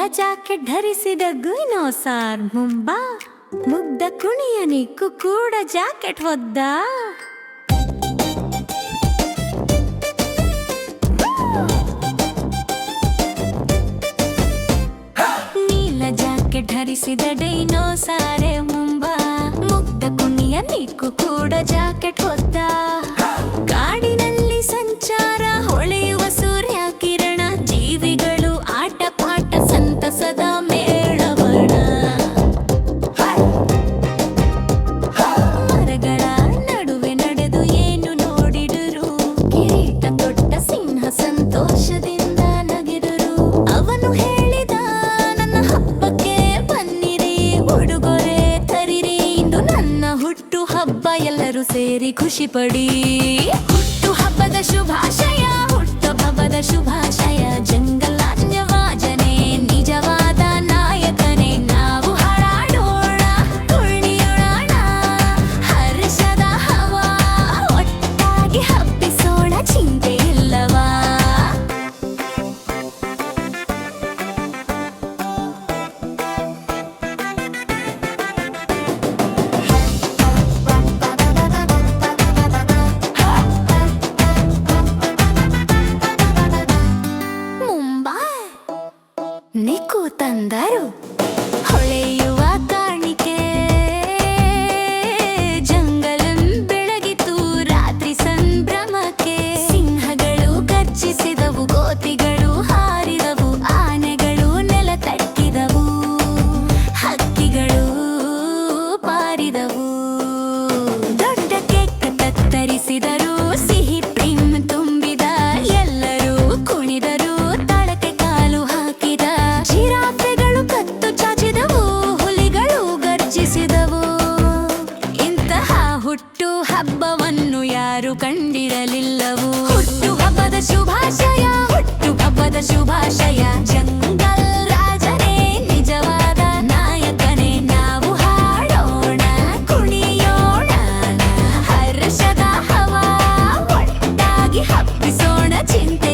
ನೀಲ jacket ಧರಿಸಿದ ಗುಯ್ನೋಸಾರ್ ಮುಂಬಾ ಮುಗ್ಧ ಕುಣಿಯ ನಿಕ್ಕು ಕೂಡ ಜಾಕೆಟ್ ಹೊದ್ದ ನೀಲ ಜಾಕೆಟ್ ಧರಿಸಿದ ಡೈನೋಸಾರೆ ಮುಂಬಾ ಮುಗ್ಧ ಕುಣಿಯ ನಿಕ್ಕು ಕೂಡ ಜಾಕೆಟ್ ಸೇರಿ ಖುಷಿ ಪಡಿ ಹುಟ್ಟು ಹಬ್ಬದ ಶುಭಾಶಯ ಹುಟ್ಟು ಹಬ್ಬದ ಶುಭಾಶಯ ಜಂಗಲ್ ಯಾರು ಕಂಡಿರಲಿಲ್ಲವು. ಹುಟ್ಟು ಹಬ್ಬದ ಶುಭಾಶಯ ಹುಟ್ಟು ಹಬ್ಬದ ಶುಭಾಶಯ. ಜಂಗಲ್ ರಾಜನೇ, ನಿಜವಾದ ನಾಯಕನೇ, ನಾವು ಹಾಡೋಣ, ಕುಣಿಯೋಣ. ಹರ್ಷದ ಹವಾ, ಒಟ್ಟಾಗಿ ಹಬ್ಬಿಸೋಣ ಚಿಂತೆ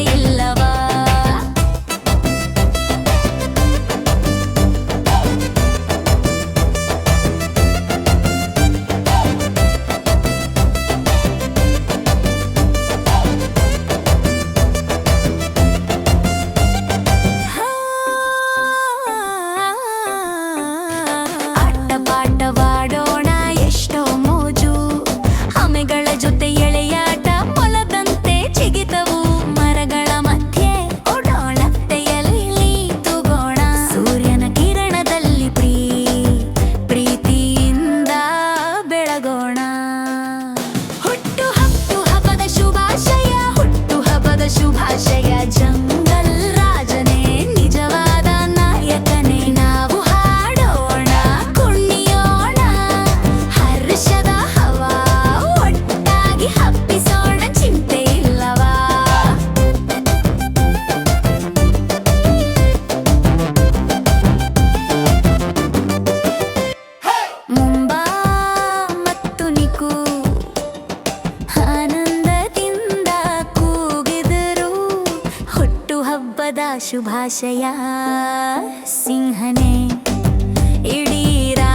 सदा शुभाशया सिंहने इडीरा